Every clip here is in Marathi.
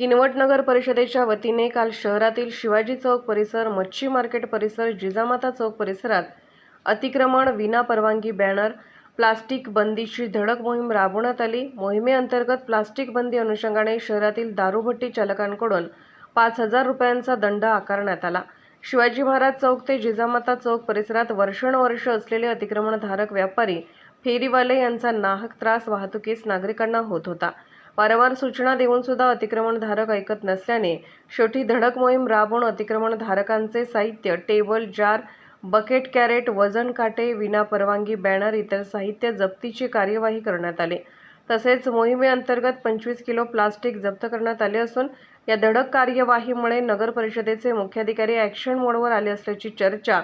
किनवट नगर परिषदेच्या वतीने काल शहरातील शिवाजी चौक परिसर मच्छी मार्केट परिसर जिजामाता चौक परिसरात अतिक्रमण विना परवानगी बॅनर प्लास्टिक बंदीची धडक मोहीम राबवण्यात आली. मोहिमेअंतर्गत प्लास्टिक बंदी अनुषंगाने शहरातील दारूभट्टी चालकांकडून पाच हजार रुपयांचा दंड आकारण्यात आला. शिवाजी महाराज चौक ते जिजामाता चौक परिसरात वर्षानुवर्ष असलेले अतिक्रमणधारक व्यापारी फेरीवाले यांचा नाहक त्रास वाहतुकीस नागरिकांना होत होता. वारंवार सूचना देऊन सुद्धा अतिक्रमणधारक ऐकत नसल्याने शेवटी धडक मोहीम राबवून अतिक्रमणधारकांचे साहित्य टेबल जार बकेट कॅरेट वजन काटे विना परवानगी बॅनर इतर साहित्य जप्तीची कार्यवाही करण्यात आली. तसेच मोहिमेअंतर्गत पंचवीस किलो प्लास्टिक जप्त करण्यात आले असून या धडक कार्यवाहीमुळे नगर परिषदेचे मुख्याधिकारी ॲक्शन मोडवर आले असल्याची चर्चा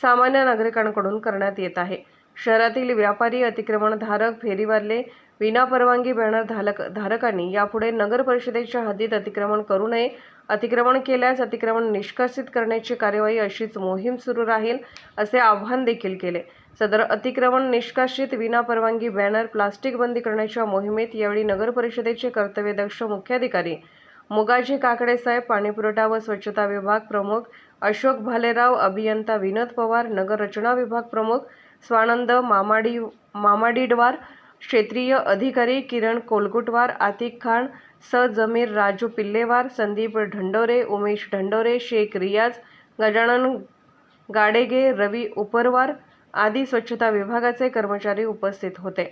सामान्य नागरिकांकडून करण्यात येत आहे. शहरातील व्यापारी अतिक्रमणधारक फेरीवाले विनापरवानगी बॅनर धारक धारकांनी यापुढे नगर परिषदेच्या हद्दीत अतिक्रमण करू नये. अतिक्रमण केल्यास अतिक्रमण निष्कासित करण्याची कार्यवाही अशीच मोहीम सुरू राहील असे आव्हान देखील केले. सदर अतिक्रमण निष्कासित विनापरवानगी बॅनर प्लास्टिक बंदी करण्याच्या मोहिमेत यावेळी नगर परिषदेचे कर्तव्यदक्ष मुख्याधिकारी मुगाजी काकडे साहेब पाणीपुरवठा व स्वच्छता विभाग प्रमुख अशोक भालेराव अभियंता विनोद पवार नगर रचना विभाग प्रमुख स्वानंद मामाडी मामाडीडवार क्षेत्रीय अधिकारी किरण कोलगुटवार आतिक खान स. जमीर राजू पिल्लेवार संदीप ढंडोरे उमेश ढंडोरे शेख रियाज गजानन गाडेगे रवी उपरवार आदी स्वच्छता विभागाचे कर्मचारी उपस्थित होते.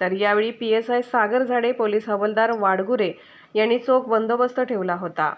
तर यावेळी पी एस आय सागर झाडे पोलीस हवालदार वाडगुरे यांनी चोख बंदोबस्त ठेवला होता.